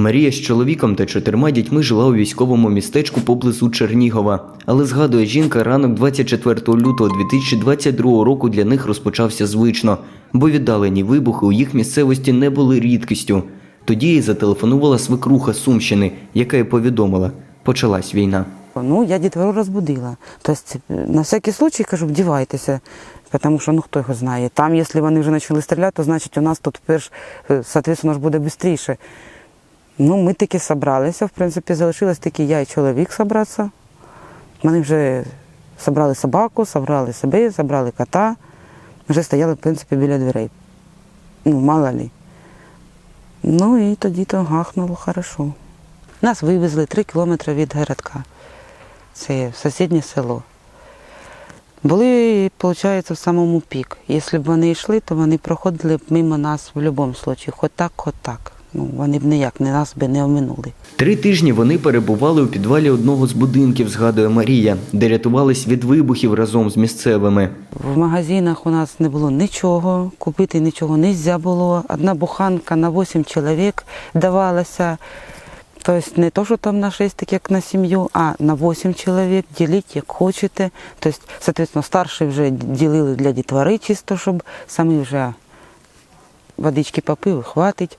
Марія з чоловіком та чотирма дітьми жила у військовому містечку поблизу Чернігова. Але згадує жінка, ранок 24 лютого 2022 року для них розпочався звично, бо віддалені вибухи у їх місцевості не були рідкістю. Тоді їй зателефонувала свекруха Сумщини, яка й повідомила, почалась війна. Ну, я дітвору розбудила. Тобто, на всякий случай кажу, вдівайтеся, тому що ну хто його знає. Там, якщо вони вже почали стріляти, то значить у нас тут перш, е, соответственно, ж буде швидше. Ну, ми таки зібралися, в принципі, залишилось тільки я і чоловік зібратися. Вони вже зібрали собаку, зібрали себе, зібрали кота. Вже стояли, в принципі, біля дверей. Ну, мало ли. Ну і тоді то гахнуло хорошо. Нас вивезли три кілометри від городка. Це в сусіднє село. Були, виходить, в самому пік. Якщо б вони йшли, то вони проходили б мимо нас в будь-якому випадку. Хоч так, хоч так. Ну, вони б ніяк не нас би не оминули. Три тижні вони перебували у підвалі одного з будинків, згадує Марія, де рятувались від вибухів разом з місцевими. В магазинах у нас не було нічого, купити нічого не можна було. Одна буханка на 8 чоловік давалася. Тобто не то, що там на 6, так як на сім'ю, а на 8 чоловік, діліть як хочете. Тобто, соответственно, старші вже ділили для дітвори чисто, щоб самі вже водички попив, хватить.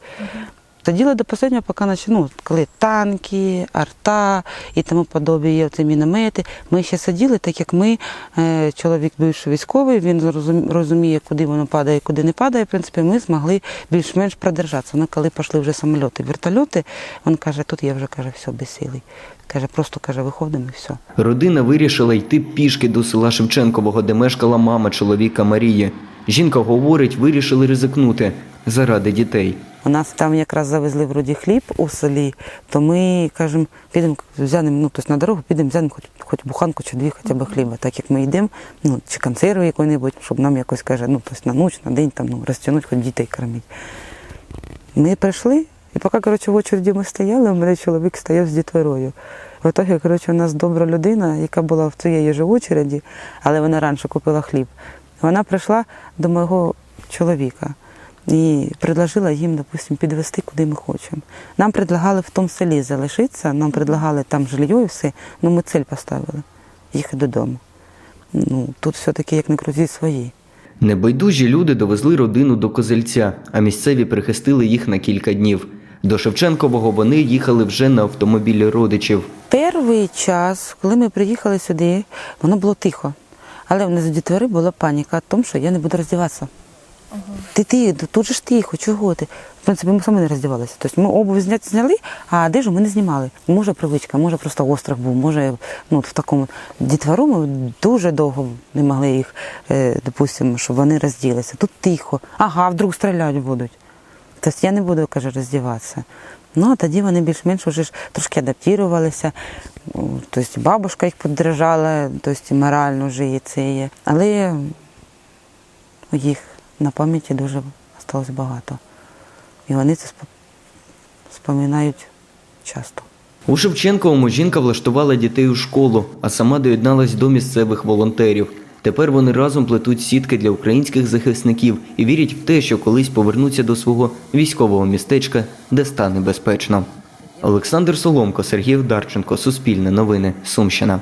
Та діло до останнього, поки ну, коли танки, арта і тому подобі є ці міномети. Ми ще сиділи, так як ми, е, чоловік бивший військовий, він розуміє, куди воно падає, куди не падає. В принципі, ми змогли більш-менш продержатися. Ну, коли пішли вже самольоти, вертольоти, він каже, тут я вже каже, все, безсилий. Каже, просто каже, виходимо і все. Родина вирішила йти пішки до села Шевченкового, де мешкала мама чоловіка Марії. Жінка говорить, вирішили ризикнути заради дітей. У нас там якраз завезли вроді хліб у селі, то ми кажемо, підемо взянемо, ну тобто на дорогу підемо взянемо хоч, хоч буханку чи дві хоча б хліба. Так як ми йдемо, ну чи консерву якої-небудь, щоб нам якось каже, ну тобто на ніч, на день там ну розтягнути, хоч дітей кормити. Ми прийшли, і поки коротше, в очереді ми стояли, у мене чоловік стояв з дітворою. В итоге, коротше, у нас добра людина, яка була в цієї ж очереді, але вона раніше купила хліб. Вона прийшла до мого чоловіка і предложила їм, допустим, підвести, куди ми хочемо. Нам предлагали в тому селі залишитися, нам предлагали там жилье і все, але ми цель поставили їхати додому. Ну, тут все-таки, як не крути, свої. Небайдужі люди довезли родину до Козельця, а місцеві прихистили їх на кілька днів. До Шевченкового вони їхали вже на автомобілі родичів. Перший час, коли ми приїхали сюди, воно було тихо. Але в нас з дітвори була паніка в тому, що я не буду роздіватися. Ти ти, тут же ж тихо, чого ти? В принципі, ми самі не роздівалися. Тобто ми обувь зняли, а одежу ми не знімали. Може привичка, може просто острах був, може ну, в такому дітвору ми дуже довго не могли їх, е, допустимо, щоб вони розділися. Тут тихо. Ага, вдруг стріляти будуть. Тобто я не буду, каже, роздіватися. Ну, а тоді вони більш-менш вже ж трошки адаптувалися. Тобто бабушка їх піддержала, тобто морально вже є це є. Але їх на пам'яті дуже сталося багато. І вони це споминають часто. У Шевченковому жінка влаштувала дітей у школу, а сама доєдналась до місцевих волонтерів. Тепер вони разом плетуть сітки для українських захисників і вірять в те, що колись повернуться до свого військового містечка, де стане безпечно. Олександр Соломко, Сергій Вдарченко, Суспільне новини, Сумщина.